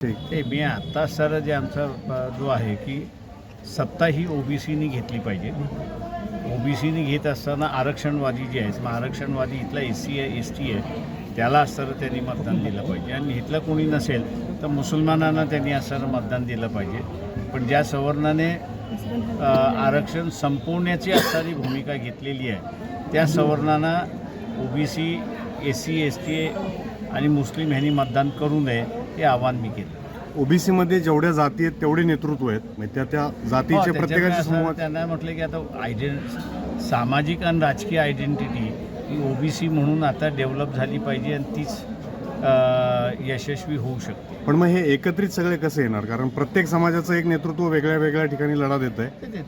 ते मी आत्ता सर जे आमचा जो आहे की सत्ता ही ओबीसीनी घेतली पाहिजे. ओबीसीनी घेत असताना आरक्षणवादी जे आहेत मग आरक्षणवादी इथला एस सी आहे एस टी आहे त्याला असताना त्यांनी मतदान दिलं पाहिजे. आणि इथलं कोणी नसेल तर मुसलमानांना त्यांनी असं मतदान दिलं पाहिजे. पण ज्या सवर्णाने आरक्षण संपवण्याची असणारी भूमिका घेतलेली आहे त्या सवर्णांना OBC S C S T आणि मुस्लिम ह्यांनी मतदान करू नये हे आव्हान मी केलं. ओबीसी मध्ये जेवढ्या जाती आहेत तेवढे नेतृत्व आहेत. म्हणजे त्या त्या हो, जातीचे त्याच्यामुळे प्रत्येकाचे समूह त्यांना म्हटलं की आता आयडें सामाजिक आणि राजकीय आयडेंटिटी ही ओबीसी म्हणून आता डेव्हलप झाली पाहिजे आणि तीच यशस्वी होऊ शकते. पण मग हे एकत्रित सगळे कसे येणार? कारण प्रत्येक समाजाचं एक नेतृत्व वेगळ्या वेगळ्या ठिकाणी लढा देत आहे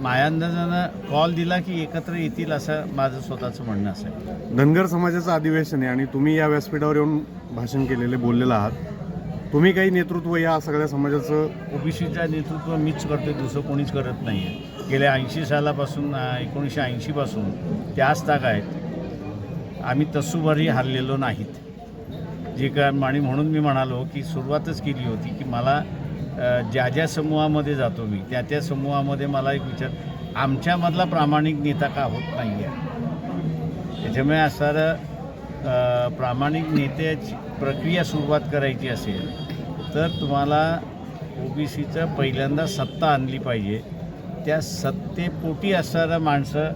ते- ते मायांदाजानं कॉल दिला की एकत्र येतील असं माझं स्वतःचं म्हणणं असेल धनगर समाजाचं अधिवेशन आहे आणि तुम्ही या व्यासपीठावर येऊन भाषण केलेले बोललेलं आहात. तुम्ही काही नेतृत्व या सगळ्या समाजाचं? ओबीसीचं नेतृत्व मीच करतोय दुसरं कोणीच करत नाही आहे गेल्या ऐंशी सालापासून एकोणीसशे ऐंशीपासून त्याच ताग आहेत. आम्ही तसूभरही हरलेलो नाहीत. जे काय आणि म्हणून मी म्हणालो की सुरुवातच केली होती की मला ज्या ज्या समूहामध्ये जातो मी त्या त्या समूहामध्ये मला एक विचार आमच्यामधला प्रामाणिक नेता का होत नाही आहे त्याच्यामुळे असणारं प्रामाणिक नेत्याची प्रक्रिया सुरुवात करायची असेल तर तुम्हाला ओबीसीचं पहिल्यांदा सत्ता आणली पाहिजे. त्या सत्तेपोटी असणारं माणसं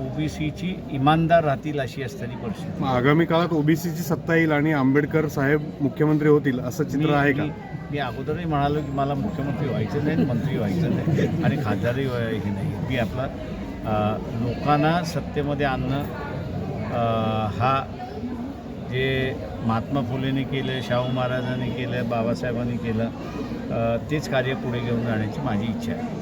ओबीसीची इमानदार राहतील अशी असणारी परिस्थिती. मग आगामी काळात ओबीसीची सत्ता येईल आणि आंबेडकर साहेब मुख्यमंत्री होतील असं चित्र आहे का? मी- मी अगोदरही म्हणालो की मला मुख्यमंत्री व्हायचं नाही मंत्री व्हायचं नाही. आणि खासदारही व्हाय- हे नाही. मी आपला अ, लोकांना सत्तेमध्ये आणणं अ, हा जे महात्मा फुलेने केलं शाहू महाराजांनी केलं बाबासाहेबांनी केलं अ, तेच कार्य पुढे घेऊन जाण्याची माझी इच्छा आहे.